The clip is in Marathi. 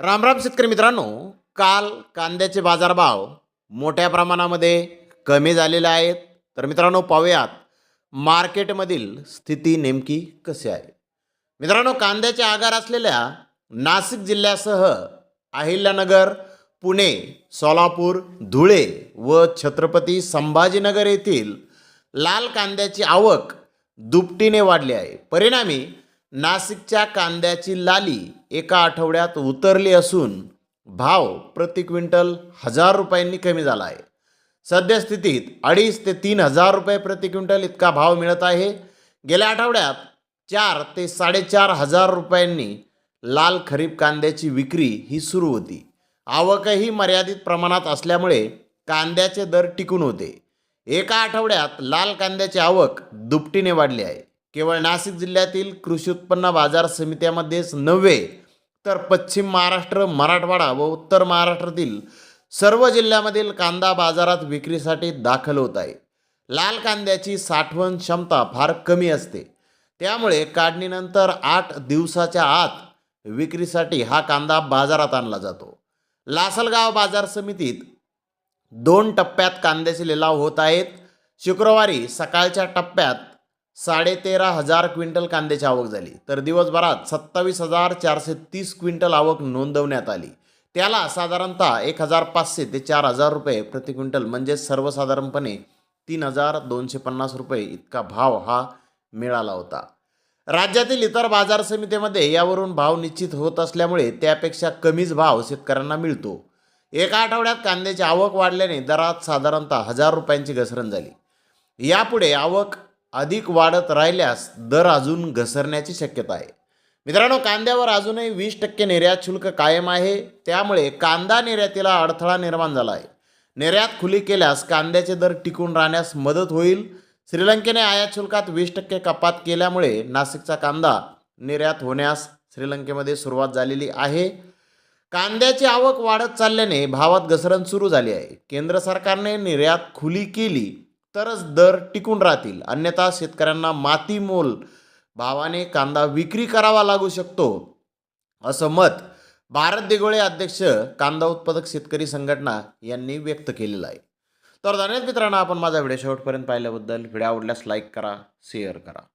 रामराम शेतकरी मित्रांनो काल कांद्याचे बाजारभाव मोठ्या प्रमाणामध्ये कमी झालेले आहेत. तर मित्रांनो पाहूयात मार्केटमधील स्थिती नेमकी कशी आहे. मित्रांनो कांद्याचे आगार असलेल्या नाशिक जिल्ह्यासह अहिल्यानगर पुणे सोलापूर धुळे व छत्रपती संभाजीनगर येथील लाल कांद्याची आवक दुपटीने वाढली आहे. परिणामी नाशिकच्या कांद्याची लाली एका आठवड्यात उतरली असून भाव प्रति क्विंटल हजार रुपयांनी कमी झाला आहे. सद्यस्थितीत अडीच ते तीन हजार रुपये प्रति क्विंटल इतका भाव मिळत आहे. गेल्या आठवड्यात चार ते साडेचार हजार रुपयांनी लाल खरीप कांद्याची विक्री ही सुरू होती. आवकही मर्यादित प्रमाणात असल्यामुळे कांद्याचे दर टिकून होते. एका आठवड्यात लाल कांद्याची आवक दुपटीने वाढली आहे. केवळ नाशिक जिल्ह्यातील कृषी उत्पन्न बाजार समित्यामध्येच नव्हे तर पश्चिम महाराष्ट्र मराठवाडा व उत्तर महाराष्ट्रातील सर्व जिल्ह्यामधील कांदा बाजारात विक्रीसाठी दाखल होत आहे. लाल कांद्याची साठवण क्षमता फार कमी असते. त्यामुळे काढणीनंतर आठ दिवसाच्या आत विक्रीसाठी हा कांदा बाजारात आणला जातो. लासलगाव बाजार समितीत दोन टप्प्यात कांद्याचे लिलाव होत आहेत. शुक्रवारी सकाळच्या टप्प्यात साडेतेरा हजार क्विंटल कांद्याची आवक झाली. तर दिवसभरात सत्तावीस हजार चारशे तीस क्विंटल आवक नोंदवण्यात आली. त्याला साधारणतः एक हजार पाचशे ते चार हजार रुपये प्रति क्विंटल म्हणजे सर्वसाधारणपणे तीन हजार दोनशे पन्नास रुपये इतका भाव हा मिळाला होता. राज्यातील इतर बाजार समितीमध्ये यावरून भाव निश्चित होत असल्यामुळे त्यापेक्षा कमीच भाव शेतकऱ्यांना मिळतो. एका आठवड्यात कांद्याची आवक वाढल्याने दरात साधारणतः हजार रुपयांची घसरण झाली. यापुढे आवक अधिक वाढत राहिल्यास दर अजून घसरण्याची शक्यता आहे. मित्रांनो कांद्यावर अजूनही वीस टक्के निर्यात शुल्क कायम आहे. त्यामुळे कांदा निर्यातीला अडथळा निर्माण झाला आहे. निर्यात खुली केल्यास कांद्याचे दर टिकून राहण्यास मदत होईल. श्रीलंकेने आयात शुल्कात वीस टक्के कपात केल्यामुळे नाशिकचा कांदा निर्यात होण्यास श्रीलंकेमध्ये सुरुवात झालेली आहे. कांद्याची आवक वाढत चालल्याने भावात घसरण सुरू झाली आहे. केंद्र सरकारने निर्यात खुली केली. तरच दर टिकून राहतील. अन्यथा शेतकऱ्यांना माती मोल भावाने कांदा विक्री करावा लागू शकतो. असं मत भारत देगोळे अध्यक्ष कांदा उत्पादक शेतकरी संघटना यांनी व्यक्त केलेलं आहे. तर धन्यवाद मित्रांनो आपण माझा व्हिडिओ शेवटपर्यंत पाहिल्याबद्दल. व्हिडिओ आवडल्यास लाईक करा शेअर करा.